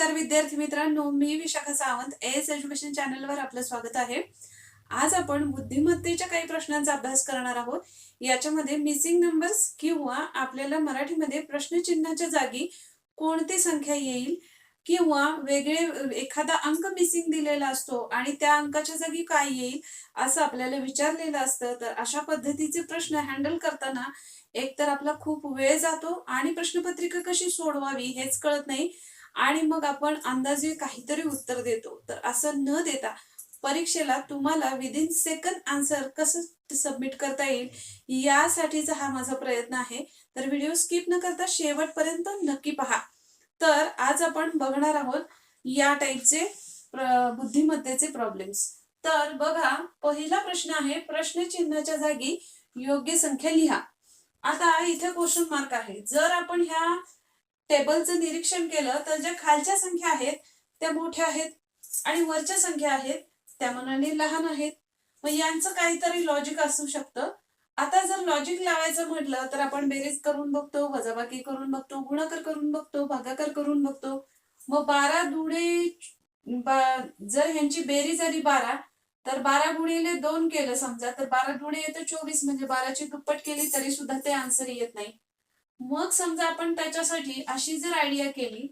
नमस्कार विद्यार्थी मित्रांनो मी विशाखा सावंत एस एज्युकेशन चॅनलवर आपलं स्वागत आहे. आज आपण बुद्धिमत्तेच्या काही प्रश्नांचा अभ्यास करणार आहोत. याच्यामध्ये मिसिंग नंबर्स किंवा आपल्याला मराठीमध्ये प्रश्नचिन्हाच्या जागी कोणती संख्या येईल किंवा वेगळे एखादा अंक मिसिंग दिलेला असतो आणि त्या अंकाच्या जागी काय येईल असं आपल्याला विचारलेलं असतं. तर अशा पद्धतीचे प्रश्न हँडल करताना एक तर आपला खूप वेळ जातो आणि प्रश्नपत्रिका कशी सोडवावी हेच कळत नाही. आणि मग आपण अंदाजे काहीतरी उत्तर देतो. तर असं न देता परीक्षेला तुम्हाला विदिन सेकंड आन्सर कसं सबमिट करता येईल यासाठीचा हा माझा प्रयत्न आहे. तर व्हिडिओ स्किप न करता शेवटपर्यंत नक्की पहा. तर आज आपण बघणार आहोत या टाईपचे बुद्धिमत्तेचे प्रॉब्लेम्स तर बघा पहिला प्रश्न आहे प्रश्नचिन्हाच्या जागी योग्य संख्या लिहा. आता इथे क्वेश्चन मार्क आहे. जर आपण ह्या टेबलचं निरीक्षण केलं तर ज्या खालच्या संख्या आहेत त्या मोठ्या आहेत आणि वरच्या संख्या आहेत त्या मनाने लहान आहेत. मग यांचं काहीतरी लॉजिक असू शकतं. आता जर लॉजिक लावायचं म्हटलं तर आपण बेरीज करून बघतो वजाबाकी करून बघतो गुणाकार करून बघतो भागाकार करून बघतो. मग बारा दुणे बा- जर ह्यांची बेरीज आली बारा तर बारा गुणिले दोन केलं समजा तर बारा गुणे येतं चोवीस म्हणजे बाराची दुप्पट केली तरी सुद्धा ते आन्सर येत नाही. मग समजा आपण त्याच्यासाठी अशी जर आयडिया केली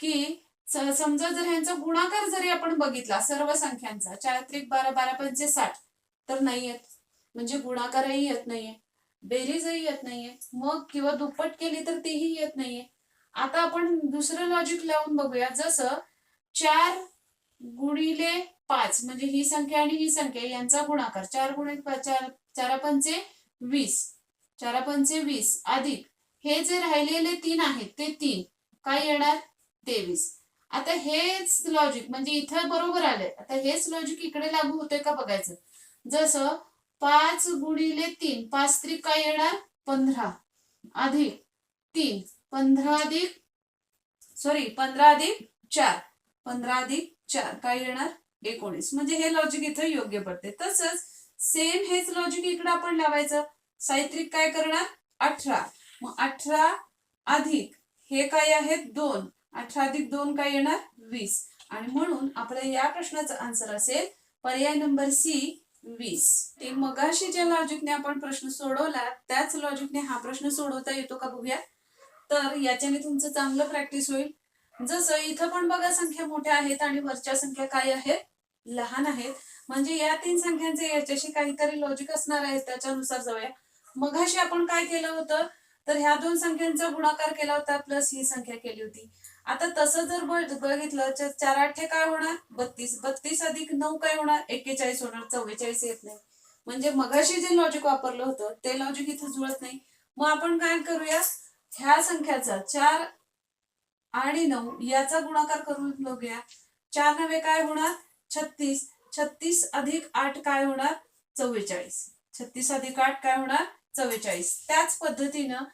की समजा जर ह्यांचा गुणाकार जरी आपण बघितला सर्व संख्यांचा चार त्रिक बारा बारा पंचे साठ तर नाही येत. म्हणजे गुणाकारही येत नाहीये. बेरीजही येत नाहीये. मग किंवा दुप्पट केली तर तेही येत नाहीये. आता आपण दुसरं लॉजिक लावून बघूया. जसं चार गुणिले पाच म्हणजे ही संख्या आणि ही संख्या यांचा गुणाकार चार गुणिले चार चारा पंचे वीस चारा पंचे वीस अधिक हे जे राहिलेले तीन आहेत ते तीन. काय येणार? तेवीस. आता हेच लॉजिक म्हणजे इथं बरोबर आलंय. आता हेच लॉजिक इकडे लागू होतंय का बघायचं? जसं पाच गुणिले तीन पाच त्रिक काय येणार? पंधरा. अधिक तीन पंधरा अधिक सॉरी पंधरा अधिक चार. पंधरा अधिक चार. काय येणार? एकोणीस. म्हणजे हे लॉजिक इथं योग्य पडते तसंच सेम हेच लॉजिक इकडे आपण लावायचं. साहित्रिक काय करणार? अठरा. मग अठरा अधिक हे काय आहेत? दोन. अठरा अधिक दोन काय येणार? वीस. आणि म्हणून आपल्या या प्रश्नाचा आन्सर असेल पर्याय नंबर सी वीस. ते मगाशी ज्या लॉजिकने आपण प्रश्न सोडवला त्याच लॉजिकने हा प्रश्न सोडवता येतो का बघूया? तर याच्याने तुमचं चांगलं प्रॅक्टिस होईल. जसं इथं पण बघा संख्या मोठ्या आहेत आणि वरच्या संख्या काय आहेत? लहान आहेत. म्हणजे या तीन संख्यांचे याच्याशी काहीतरी लॉजिक असणार आहे त्याच्यानुसार जाऊया. मगाशी आपण काय केलं होतं? तर ह्या दोन संख्यांचा गुणाकार केला होता प्लस ही संख्या केली होती. आता तसं जर बघितलं तर चार आठे काय होणार? बत्तीस. बत्तीस अधिक नऊ काय होणार? एक्केचाळीस होणार. चव्वेचाळीस येत नाही. म्हणजे मगाशी जे लॉजिक वापरलं होतं ते लॉजिक इथं जुळत नाही. मग आपण काय करूया? ह्या संख्याचा चार आणि नऊ याचा गुणाकार करून बघूया. चार नवे काय होणार? छत्तीस. छत्तीस अधिक आठ काय होणार? चव्वेचाळीस. छत्तीस अधिक आठ काय होणार? चव्वेचाळीस. त्याच पद्धतीनं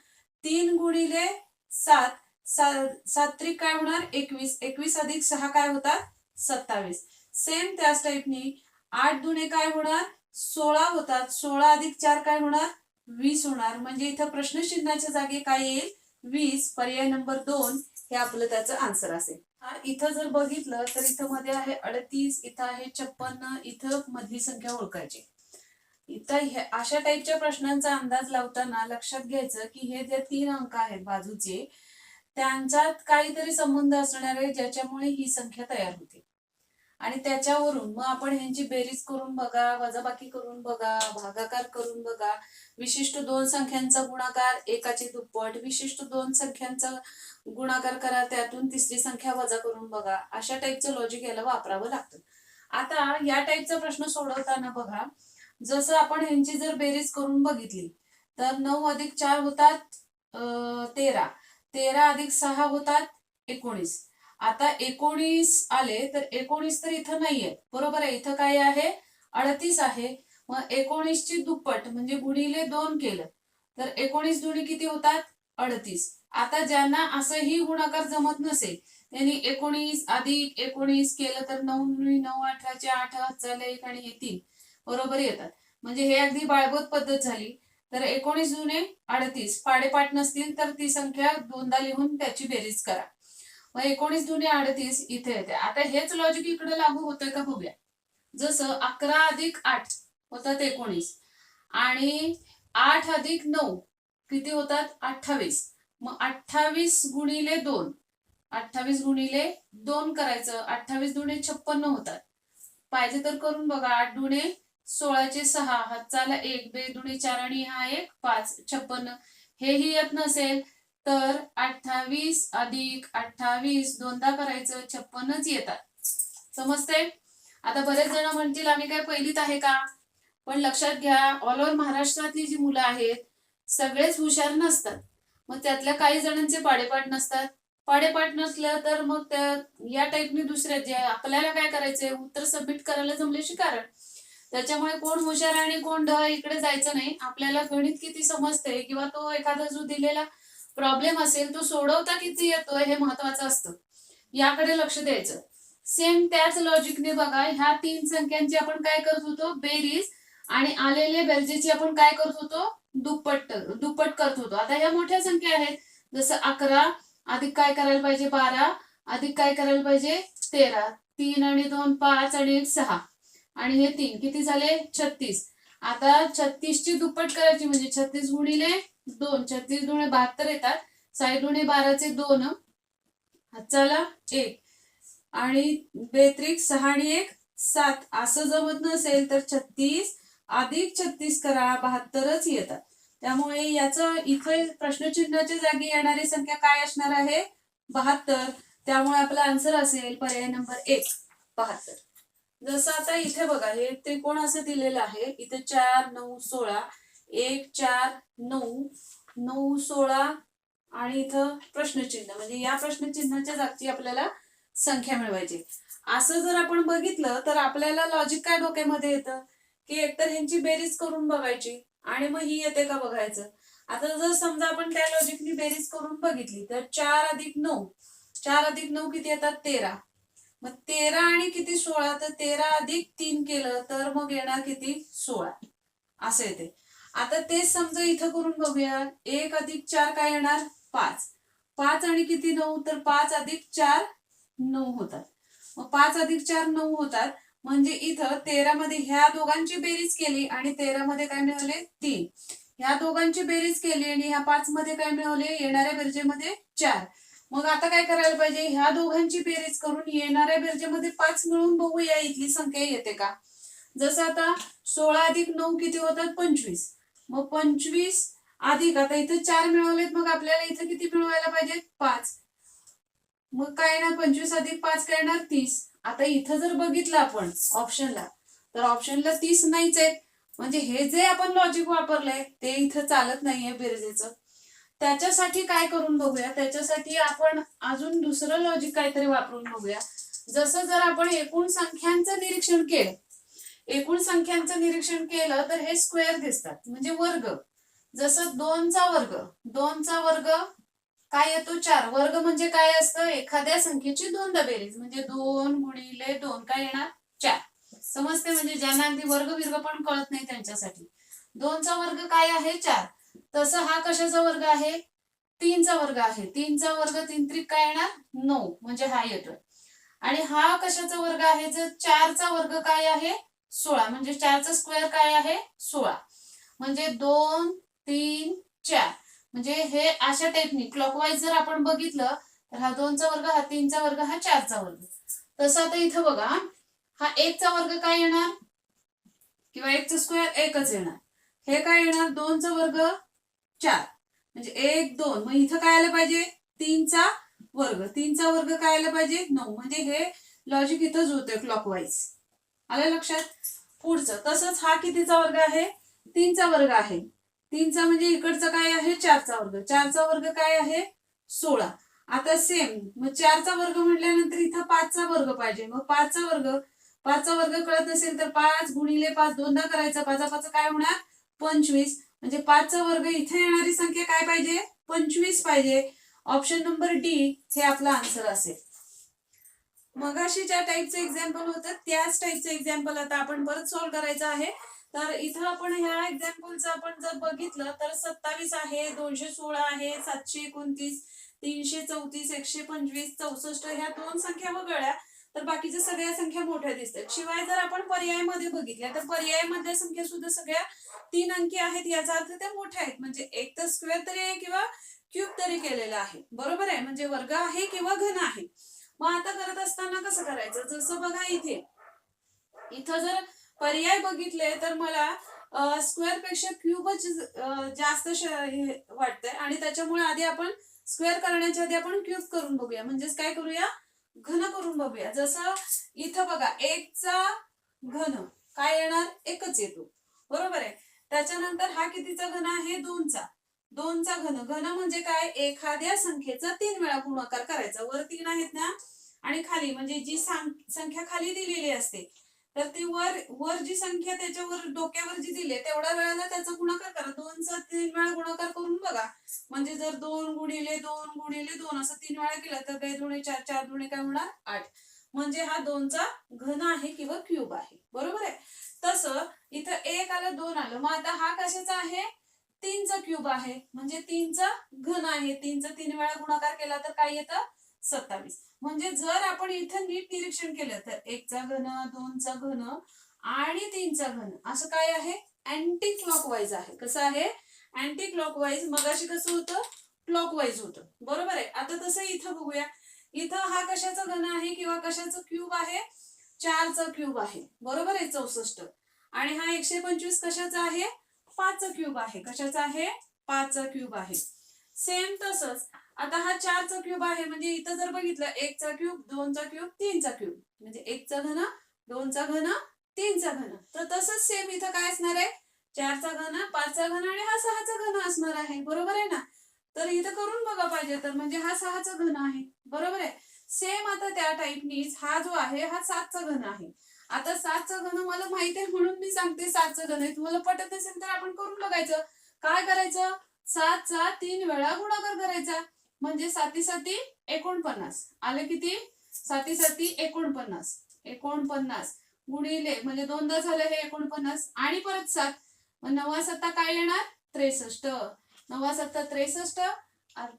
तीन गुणिले सात सात त्रिक काय होणार? एकवीस. एकवीस अधिक सहा काय होतात? सत्तावीस. सेम त्याच टाईपनी आठ दुणे काय होणार? सोळा होतात. सोळा अधिक चार काय होणार? वीस होणार. म्हणजे इथं प्रश्नचिन्हाच्या जागी काय येईल? वीस. पर्याय नंबर दोन हे आपलं त्याचं आन्सर असेल. इथं जर बघितलं तर इथं मध्ये आहे अडतीस इथं आहे छप्पन्न इथं मधली संख्या ओळखायची. इथं अशा टाईपच्या प्रश्नांचा अंदाज लावताना लक्षात घ्यायचं की हे जे तीन अंक आहेत बाजूचे त्यांच्यात काहीतरी संबंध असणार आहे ज्याच्यामुळे ही संख्या तयार होते. आणि त्याच्यावरून मग आपण ह्यांची बेरीज करून बघा वजाबाकी करून बघा भागाकार करून बघा विशिष्ट दोन संख्यांचा गुणाकार एकाची दुप्पट विशिष्ट दोन संख्यांचा गुणाकार करा त्यातून तिसरी संख्या वजा करून बघा अशा टाईपचं लॉजिक याला वापरावं लागतं. आता या टाईपचा प्रश्न सोडवताना बघा जसं आपण ह्यांची जर बेरीज करून बघितली तर नऊ अधिक चार होतात तेरा. तेरा अधिक सहा होतात एकोणीस. आता एकोणीस आले तर एकोणीस तर इथं नाहीये. बरोबर आहे इथं काय आहे? अडतीस आहे. मग एकोणीसची दुप्पट म्हणजे गुणिले दोन केलं तर एकोणीस दुणी किती होतात? अडतीस. आता ज्यांना असंही गुणाकार जमत नसेल त्यांनी एकोणीस अधिक एकोणीस केलं तर नऊ नऊ अठराचे आठ चाले एक आणि हे तीन. बरोबर येतात. म्हणजे हे अगदी बाळगोत पद्धत झाली. तर एकोणीस जुने अडतीस पाडेपाठ नसतील तर ती संख्या दोनदा लिहून त्याची बेरीज करा. मग एकोणीस जुने अडतीस इथे येते. आता हेच लॉजिक इकडे लागू होतंय का बघूया. जसं अकरा अधिक आठ होतात एकोणीस आणि आठ अधिक नऊ किती होतात? अठ्ठावीस. मग अठ्ठावीस गुणिले दोन. अठ्ठावीस गुणिले दोन करायचं. अठ्ठावीस दुणे छप्पन्न होतात. पाहिजे तर करून बघा. आठ दुणे सोळाचे सहा हातचाला एक बे दुणे चार आणि हा एक पाच छप्पन्न हेही येत नसेल तर अठ्ठावीस अधिक अठ्ठावीस दोनदा करायचं छप्पनच येतात. समजते आता बरेच जण म्हणतील आम्ही काय पहिलीत आहे का? पण लक्षात घ्या ऑल ओव्हर महाराष्ट्रातली जी मुलं आहेत सगळेच हुशार नसतात. मग त्यातल्या काही जणांचे पाडेपाठ नसतात. पाडेपाठ नसलं तर मग त्या या टाईपने दुसऱ्या जे आपल्याला काय करायचंय उत्तर सबमिट करायला जमल्याशी कारण. त्याच्यामुळे कोण हुशार आणि कोण ढ इकडे जायचं नाही. आपल्याला गणित किती समजते किंवा तो एखादा जो दिलेला प्रॉब्लेम असेल तो सोडवता किती येतोय हे महत्वाचं असतं. याकडे लक्ष द्यायचं. सेम त्याच लॉजिकने बघा ह्या तीन संख्यांची आपण काय करत होतो? बेरीज आणि आलेले बेरजेची आपण काय करत होतो? दुप्पट दुप्पट करत होतो. आता ह्या मोठ्या संख्या आहेत. जसं अकरा अधिक काय करायला पाहिजे? बारा अधिक काय करायला पाहिजे? तेरा. तीन आणि दोन पाच आणि एक सहा. आणि हे तीन. किती झाले? छत्तीस. आता छत्तीस ची दुप्पट करायची म्हणजे छत्तीस गुणिले दोन. छत्तीस दुणे बहात्तर येतात. साई दुणे बाराचे दोन. हाताला एक. आणि बेत्रिक सहा आणि एक सात. असं जमत नसेल तर छत्तीस अधिक छत्तीस करा. बहात्तरच येतात. त्यामुळे याचं इथे प्रश्नचिन्हाच्या जागी येणारी संख्या काय असणार आहे? बहात्तर. त्यामुळे आपला आन्सर असेल पर्याय नंबर एक बहात्तर. जसं आता इथे बघा हे त्रिकोण असं दिलेलं आहे. इथे चार नऊ सोळा. एक चार नऊ. नऊ सोळा आणि इथं प्रश्नचिन्ह. म्हणजे या प्रश्नचिन्हाच्या जागची आपल्याला संख्या मिळवायची. असं जर आपण बघितलं तर आपल्याला लॉजिक काय डोक्यामध्ये येतं? की एकतर ह्यांची बेरीज करून बघायची आणि मग ही येते का बघायचं? आता जर समजा आपण त्या लॉजिकनी बेरीज करून बघितली तर चार अधिक नऊ. चार अधिक नऊ किती येतात? तेरा. मग तेरा आणि किती सोळा? तर तेरा अधिक तीन केलं तर मग येणार किती? सोळा. असं येते. आता तेच समजा इथं करून बघूया. एक अधिक चार काय येणार? पाच. पाच आणि किती नऊ? तर पाच अधिक चार नऊ होतात. मग पाच अधिक चार नऊ होतात. म्हणजे इथं तेरा मध्ये ह्या दोघांची बेरीज केली आणि तेरा मध्ये काय मिळवले तीन. ह्या दोघांची बेरीज केली आणि ह्या पाच मध्ये काय मिळवले येणाऱ्या बेरजेमध्ये चार. मग आता काय करायला पाहिजे? ह्या दोघांची बेरीज करून येणाऱ्या बेरजेमध्ये पाच मिळून बघूया इथली संख्या येते का? जसं आता सोळा अधिक नऊ किती होतात? पंचवीस. मग पंचवीस अधिक आता इथं चार मिळवलेत मग आपल्याला इथं किती मिळवायला पाहिजे? पाच. मग काय येणार? पंचवीस अधिक पाच काय येणार? तीस. आता इथं जर बघितलं आपण ऑप्शनला तर ऑप्शनला तीस नाहीच आहेत. म्हणजे हे जे आपण लॉजिक वापरलंय ते इथं चालत नाहीये बेरजेचं. त्याच्यासाठी काय करून बघूया? त्याच्यासाठी आपण अजून दुसरं लॉजिक काहीतरी वापरून बघूया. जसं जर आपण एकूण संख्यांचं निरीक्षण केलं एकूण संख्यांचं निरीक्षण केलं तर हे स्क्वेअर दिसतात म्हणजे वर्ग. जसं दोनचा वर्ग दोनचा वर्ग काय येतो? चार. वर्ग म्हणजे काय असतं? एखाद्या संख्येची दोनदा बेरीज म्हणजे दोन गुणिले दोन काय येणार? चार. समजते म्हणजे ज्यांना अगदी वर्ग विर्ग पण कळत नाही त्यांच्यासाठी. दोनचा वर्ग काय आहे? चार. तसं हा कशाचा वर्ग आहे? तीनचा वर्ग आहे. तीनचा वर्ग तीन त्रिक काय येणार? नऊ. म्हणजे हा येतोय. आणि हा कशाचा वर्ग आहे? जर चारचा वर्ग काय आहे? सोळा. म्हणजे चारचा स्क्वेअर काय आहे? सोळा. म्हणजे दोन तीन चार. म्हणजे हे अशा टाईपनी क्लॉकवाईज जर आपण बघितलं तर हा दोनचा वर्ग हा तीनचा वर्ग हा चारचा वर्ग. तसं आता इथं बघा हा एकचा वर्ग काय येणार? किंवा एकचा स्क्वेअर एकच येणार. हे काय येणार? दोनचा वर्ग चार. म्हणजे एक दोन. मग इथं काय आलं पाहिजे? तीनचा वर्ग. तीनचा वर्ग काय आला पाहिजे? नऊ. म्हणजे हे लॉजिक इथंच होतंय क्लॉकवाईज आलं लक्षात? पुढचं. तसंच हा कितीचा वर्ग आहे? तीनचा वर्ग आहे. तीनचा म्हणजे इकडचा काय आहे? चारचा वर्ग. चारचा वर्ग काय आहे? सोळा. आता सेम मग चारचा वर्ग म्हटल्यानंतर इथं पाचचा वर्ग पाहिजे. मग पाचचा वर्ग. पाचचा वर्ग कळत नसेल तर पाच गुणिले पाच. दोनदा करायचा. पाचा पाच काय होणार? पंचवीस. म्हणजे पाचचा वर्ग इथे येणारी संख्या काय पाहिजे? पंचवीस पाहिजे. ऑप्शन नंबर डी हे आपला आन्सर असेल. मगाशी ज्या टाईपचं एक्झाम्पल होतं त्याच टाईपचं एक्झाम्पल आता आपण परत सॉल्व्ह करायचं आहे. तर इथं आपण ह्या एक्झाम्पलचं आपण जर बघितलं तर सत्तावीस आहे दोनशे सोळा आहे सातशे एकोणतीस तीनशे चौतीस एकशे पंचवीस चौसष्ट ह्या दोन संख्या वगळल्या. तर बाकीच्या सगळ्या संख्या मोठ्या दिसतात. शिवाय जर आपण पर्यायामध्ये बघितल्या तर पर्यायामधल्या संख्या सुद्धा सगळ्या तीन अंकी आहेत. याचा अर्थ त्या मोठ्या आहेत. म्हणजे एक तर स्क्वेअर तरी आहे किंवा क्यूब तरी केलेला आहे. बरोबर आहे? म्हणजे वर्ग आहे किंवा घन आहे. मग आता करत असताना कसं करायचं? जसं बघा इथे. इथं जर पर्याय बघितले तर मला स्क्वेअरपेक्षा क्यूबच जास्त वाटतंय. आणि त्याच्यामुळे आधी आपण स्क्वेअर करण्याच्या आधी आपण क्यूब करून बघूया. म्हणजेच काय करूया? घन करून बघूया. जसं इथं बघा एकचा घन. काय येणार? एकच येतो. बरोबर आहे? त्याच्यानंतर हा कितीचा घन आहे? दोनचा. दोनचा घन. घन म्हणजे काय? एखाद्या संख्येचा तीन वेळा गुणाकार करायचा. वर तीन आहेत ना? आणि खाली म्हणजे जी संख्या खाली दिलेली असते तर ती वर वर जी संख्या त्याच्यावर डोक्यावर जी दिली आहे, तेवढ्या वेळेला त्याचा गुणाकार करा. दोनचा तीन वेळा गुणाकार करून बघा. म्हणजे जर दोन गुणिले दोन गुणिले दोन असं तीन वेळा केलं तर बे दुणे चार चार दुणे काय होणार? आठ. म्हणजे हा दोनचा घन आहे किंवा क्यूब आहे. बरोबर आहे? तसं इथं एक आलं दोन आलं. मग आता हा कशाचा आहे? तीनचा क्यूब आहे. म्हणजे तीनचा घन आहे. तीनचा तीन वेळा गुणाकार केला तर काय येतं? सत्तावीस. म्हणजे जर आपण इथं नीट निरीक्षण केलं तर एकचा घन दोनचा घन आणि तीनचा घन असं काय आहे? अँटी क्लॉकवाईज आहे. कसं आहे? अँटी क्लॉकवाईज मगाशी कसं होतं? क्लॉकवाईज होतं. बरोबर आहे? आता तसं इथं बघूया. इथं हा कशाचा घन आहे किंवा कशाचं क्यूब आहे? चारचा क्यूब आहे. बरोबर आहे? चौसष्ट. आणि हा एकशे पंचवीस कशाचा आहे? पाचचा क्यूब आहे. कशाचा आहे? पाचचा क्यूब आहे. सेम तसंच. आता हा चारचा क्यूब आहे. म्हणजे इथं जर बघितलं एकचा क्यूब दोनचा क्यूब तीनचा क्यूब म्हणजे एकचा घन दोनचा घन तीनचा घन. तर तसंच सेम इथं काय असणार आहे? चारचा घन पाचचा घन आणि हा सहाचा घन असणार आहे. बरोबर आहे ना? तर इथं करून बघा पाहिजे तर म्हणजे हा सहाचा घन आहे. बरोबर आहे? सेम आता त्या टाईपनीच हा जो आहे हा सातचा घन आहे. आता सातचा घन मला माहिती आहे म्हणून मी सांगते सातचा घन आहे. तुम्हाला पटत नसेल तर आपण करून बघायचं. काय करायचं? सातचा तीन वेळा गुणाकार करायचा. म्हणजे साती साती एकोणपन्नास. आले किती? साती साती एकोणपन्नास. एकोणपन्नास गुणिले म्हणजे दोनदा झालं हे एकोणपन्नास आणि परत सात. मग नवा सत्ता काय येणार? त्रेसष्ट. नवा सत्ता त्रेसष्ट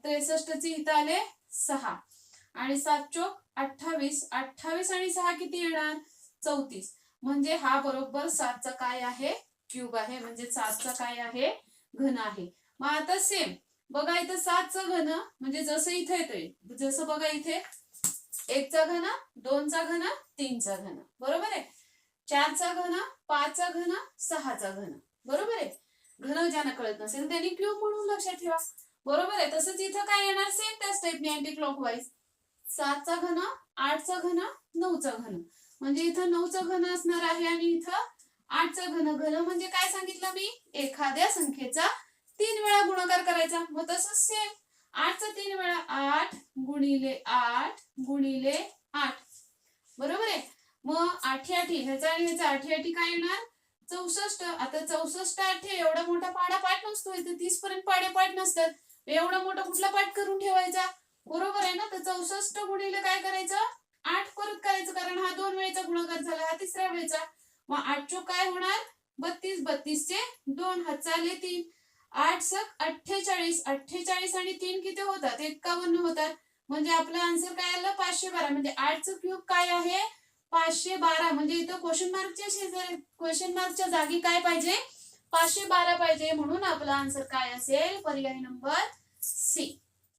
त्रेसष्ट चे इथं आले सहा. आणि सात चोक अठ्ठावीस. अठ्ठावीस आणि सहा किती येणार? चौतीस. म्हणजे हा बरोबर सातचा काय आहे? क्यूब आहे. म्हणजे सातचा काय आहे? घन आहे. मग आता सेम बघा इथं सातचा घन म्हणजे जसं इथे येतोय जसं बघा इथे एकचा घन दोनचा घन तीनचा घन. बरोबर आहे? चारचा घन पाचचा घन सहाचा घन. बरोबर आहे. घन ज्यांना कळत नसेल त्यांनी क्यूब म्हणून लक्षात ठेवा. बरोबर आहे. तसंच इथं काय येणार? सेम त्याच स्टेपने अँटी क्लॉकवाईज सातचा घन आठचा घन नऊचा घन. म्हणजे इथं नऊचा घन असणार आहे आणि इथं आठचा घन. घन म्हणजे काय सांगितलं मी? एखाद्या संख्येचा तीन वेळा गुणाकार करायचा. मग तसंच सेम आठचा तीन वेळा आठ गुणिले आठ गुणिले आठ. बरोबर आहे? मग आठी आठी ह्याचा आणि ह्याचा आठी आठी काय येणार? चौसष्ट आता चौसष्ट अठ्ठे एवढा मोठा पाडा पाठ नसतो इथे तीस पर्यंत पाडे पाठ नसतात. एवढा मोठा कुठला पाठ करून ठेवायचा? बरोबर आहे ना? तर चौसष्ट गुणिले काय करायचं? आठ परत करायचं कारण हा दोन वेळेचा गुणाकार झाला हा तिसऱ्या वेळेचा. मग आठ चो काय होणार? बत्तीस बत्तीसचे दोन हात चाले तीन. आठ सक अठ्ठेचाळीस अठ्ठेचाळीस आणि तीन किती होतात? एक्कावन्न होतात. म्हणजे आपलं आन्सर काय आलं? पाचशे बारा. म्हणजे आठचं क्यूब काय आहे? पाचशे बारा म्हणजे इथं क्वेश्चन मार्कच्या शेजारी क्वेश्चन मार्कच्या जागी काय पाहिजे? पाचशे बारा पाहिजे म्हणून आपला आन्सर काय असेल? पर्याय नंबर सी